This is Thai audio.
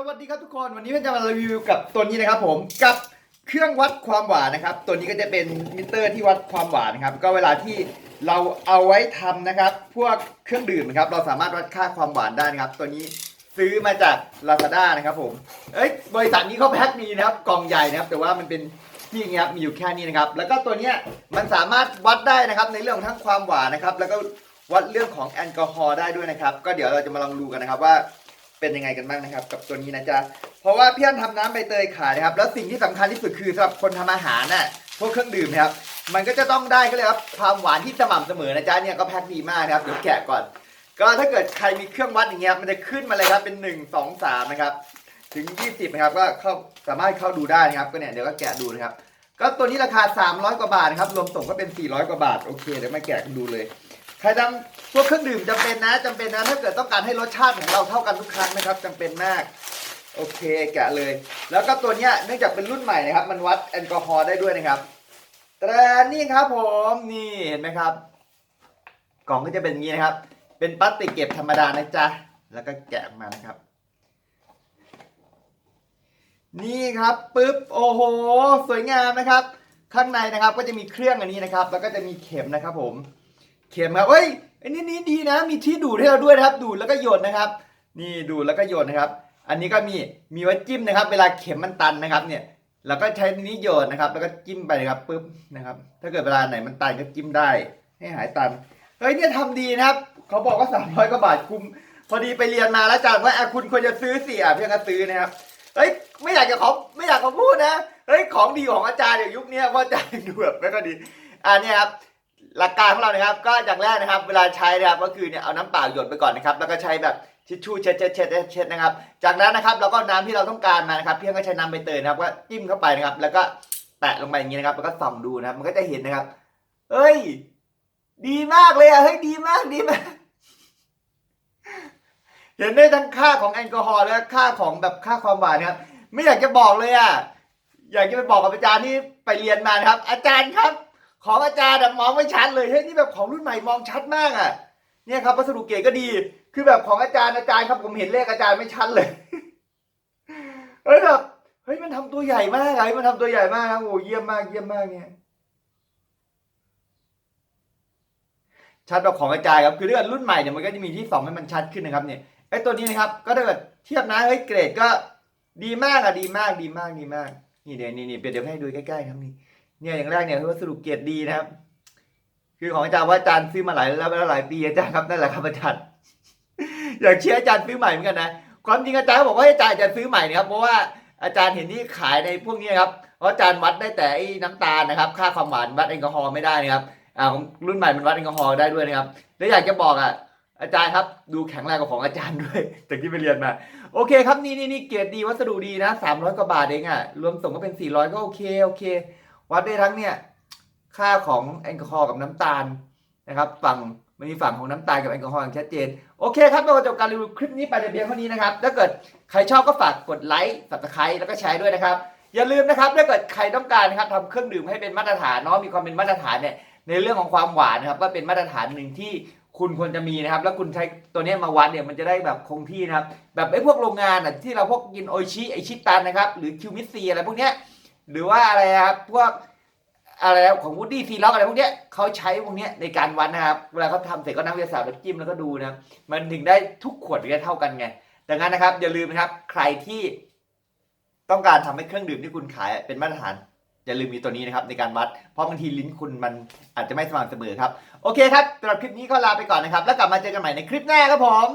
สวัสดีครับทุกคนวันนี้เราจะมารีวิวกับตัวนี้นะครับผมกับเครื่องวัดความหวานนะครับ ตัวนี้ก็จะเป็นมิเตอร์ที่วัดความหวานนะครับ ก็เวลาที่เราเอาไว้ทำนะครับ พวกเครื่องดื่มนะครับ เราสามารถวัดค่าความหวานได้นะครับ ตัวนี้ซื้อมาจาก Lazada นะครับผมเอ้ยบริษัทนี้เขาแพ็คดีนะครับกล่องใหญ่นะครับ แต่ว่ามันเป็นที่อย่างเงี้ยมีอยู่แค่นี้นะครับ แล้วก็ตัวเนี้ยมันสามารถวัดได้นะครับในเรื่องของทั้งความหวานนะครับ แล้วก็วัดเรื่องของแอลกอฮอล์ได้ด้วยนะครับ ก็เดี๋ยวเราจะมาลองดูกันนะครับว่า เป็นยังไงกันบ้างนะครับ กับตัวนี้นะจ๊ะเพราะว่าพี่อันทำน้ำใบเตยขายนะครับ แล้วสิ่งที่สำคัญที่สุดคือสำหรับคนทำอาหารน่ะพวกเครื่องดื่มนะครับ มันก็จะต้องได้ก็เลยครับความหวานที่สม่ำเสมอนะจ๊ะเนี่ยก็แพ็คดีมากนะครับเดี๋ยวแกะก่อน ก็ถ้าเกิดใครมีเครื่องวัดอย่างเงี้ยมันจะขึ้นมาเลยครับเป็น1 2 3นะครับถึง 20นะครับก็เข้าสามารถเข้าดูได้นะครับ ก็เนี่ยเดี๋ยวก็แกะดูนะครับ ก็ตัวนี้ราคา 300 กว่าบาทนะครับรวมส่งก็เป็น 400 กว่าบาทโอเคเดี๋ยวมาแกะกันดูเลย ใครทำพวกเครื่องดื่มจำเป็นนะจำเป็นนะถ้าเกิดต้องการให้รสชาติของเราเท่ากันทุกครั้งนะครับจำเป็นมากโอเคแกะเลย แล้วก็ตัวเนี้ยเนื่องจากเป็นรุ่นใหม่นะครับ มันวัดแอลกอฮอล์ได้ด้วยนะครับแต่นี่ครับผมนี่เห็นไหมครับ กล่องก็จะเป็นอย่างนี้นะครับ เป็นพลาสติกเก็บธรรมดานะจ๊ะแล้วก็แกะออกมานะครับ นี่ครับปึ๊บโอ้โห สวยงามนะครับ ข้างในนะครับก็จะมีเครื่องอันนี้นะครับ แล้วก็จะมีเข็มนะครับผม เข็มครับเอ้ยอันนี้นี่ดีนะ มีที่ดูดให้เราด้วยนะครับ ดูดแล้วก็โยนนะครับ นี่ดูดแล้วก็โยนนะครับ อันนี้ก็มีมีไว้จิ้มนะครับ เวลาเข็มมันตันนะครับ เนี่ยเราก็ใช้นี้โยนนะครับ แล้วก็จิ้มไปนะครับปึ๊บนะครับ ถ้าเกิดเวลาไหนมันตันก็จิ้มได้ ให้หายตันเฮ้ยเนี่ยทำดีนะครับ เขาบอกว่าสามร้อยกว่าบาทคุ้มพอดีไปเรียนมาแล้วจารย์ว่าคุณควรจะซื้อสิอะเพียงก็ซื้อนะครับเฮ้ยไม่อยากจะขอไม่อยากจะพูดนะเฮ้ยของดีของอาจารย์เดี๋ยวยุคนี้ว่าอาจารย์ดูแบบไม่ค่อยดีอ่าเนี่ยครับ หลักการของเรานะครับ ก็อย่างแรกนะครับ เวลาใช้นะครับก็คือเนี่ยเอาน้ำเปล่าหยดไปก่อนนะครับ แล้วก็ใช้แบบทิชชู่เช็ดเช็ดเช็ดเช็ดนะครับ จากนั้นนะครับเราก็น้ำที่เราต้องการมานะครับ เพียงก็ใช้น้ำใบเตยนะครับก็จิ้มเข้าไปนะครับ แล้วก็แตะลงไปอย่างนี้นะครับ แล้วก็ส่องดูนะครับ มันก็จะเห็นนะครับ เฮ้ย ดีมากเลยอะเฮ้ยดีมากดีมากเห็นได้ทั้งค่าของแอลกอฮอล์และค่าของแบบค่าความหวานนะครับ ไม่อยากจะบอกเลยอะอยากจะไปบอกกับอาจารย์ที่ไปเรียนมานะครับ อาจารย์ครับ ของอาจารย์มองไม่ชัดเลยเฮ้ยนี่แบบของรุ่นใหม่มองชัดมากอะ เนี่ยครับวัสดุเกรดก็ดี คือแบบของอาจารย์อาจารย์ครับผมเห็นเลขอาจารย์ไม่ชัดเลยเฮ้ยแบบเฮ้ยมันทำตัวใหญ่มากอะเฮ้ยมันทำตัวใหญ่มากครับโอ้เยี่ยมมากเยี่ยมมากเนี่ยชัดแบบของอาจารย์ครับคือถ้าเกิดรุ่นใหม่เนี่ยมันก็จะมีที่สองให้มันชัดขึ้นนะครับเนี่ยไอ้ตัวนี้นะครับ ก็ถ้าเกิดเทียบนะเฮ้ยเกรดก็ดีมากอะดีมากดีมากดีมาก นี่เดี๋ยวนี่นี่เดี๋ยวให้ดูใกล้ๆครับนี่ เนี่ยอย่างแรกเนี่ยคือวัสดุเกรดดีนะครับ คือของอาจารย์ว่าอาจารย์ซื้อมาหลายแล้วหลายปีอาจารย์ครับนั่นแหละครับอาจารย์อยากเชื่ออาจารย์ซื้อใหม่เหมือนกันนะความจริงอาจารย์บอกว่าอาจารย์จะซื้อใหม่นะครับเพราะว่าอาจารย์เห็นที่ขายในพวกนี้ครับเพราะอาจารย์วัดได้แต่ไอ้น้ำตาลนะครับ ค่าความหวานวัดแอลกอฮอล์ไม่ได้นะครับอ่าของรุ่นใหม่มันวัดแอลกอฮอล์ได้ด้วยนะครับแล้วอยากจะบอกอะอาจารย์ครับดูแข็งแรงกว่าของอาจารย์ด้วยจากที่ไปเรียนมา โอเคครับนี่นี่นี่เกรดดีวัสดุดีนะสามร้อยกว่าบาทเองอะรวมส่งก็เป็นสี่ร้อยก็โอเคโอเค วัดได้ทั้งเนี่ยค่าของแอลกอฮอล์กับน้ำตาลนะครับฝั่งมันมีฝั่งของน้ำตาลกับแอลกอฮอล์อย่างชัดเจน โอเคครับเราจบการรีวิวคลิปนี้ไปแต่เพียงเท่านี้นะครับ ถ้าเกิดใครชอบก็ฝากกดไลค์สับสไครต์แล้วก็แชร์ด้วยนะครับ อย่าลืมนะครับถ้าเกิดใครต้องการนะครับทำเครื่องดื่มให้เป็นมาตรฐานเนาะมีความเป็นมาตรฐานเนี่ยในเรื่องของความหวานนะครับก็เป็นมาตรฐานหนึ่งที่คุณควรจะมีนะครับ แล้วคุณใช้ตัวนี้มาวัดเนี่ยมันจะได้แบบคงที่นะครับ แบบไอ้พวกโรงงานอะที่เราพวกกินโอชิไอชิตันนะครับหรือคิวมิสซีอะไรพวกเนี้ย หรือว่าอะไรครับพวกอะไรนะของวูดดี้ซีล็อกอะไรพวกเนี้ยเขาใช้พวกเนี้ยในการวัดนะครับเวลาเขาทำเสร็จก็นักวิทยาศาสตร์แล้วจิ้มแล้วก็ดูนะมันถึงได้ทุกขวดได้เท่ากันไงดังนั้นนะครับ อย่าลืมนะครับ ใครที่ต้องการทำให้เครื่องดื่มที่คุณขายเป็นมาตรฐานอย่าลืมมีตัวนี้นะครับในการวัด เพราะบางทีลิ้นคุณมันอาจจะไม่สม่ำเสมอครับ โอเคครับสำหรับคลิปนี้ก็ลาไปก่อนนะครับ แล้วกลับมาเจอกันใหม่ในคลิปหน้าครับผม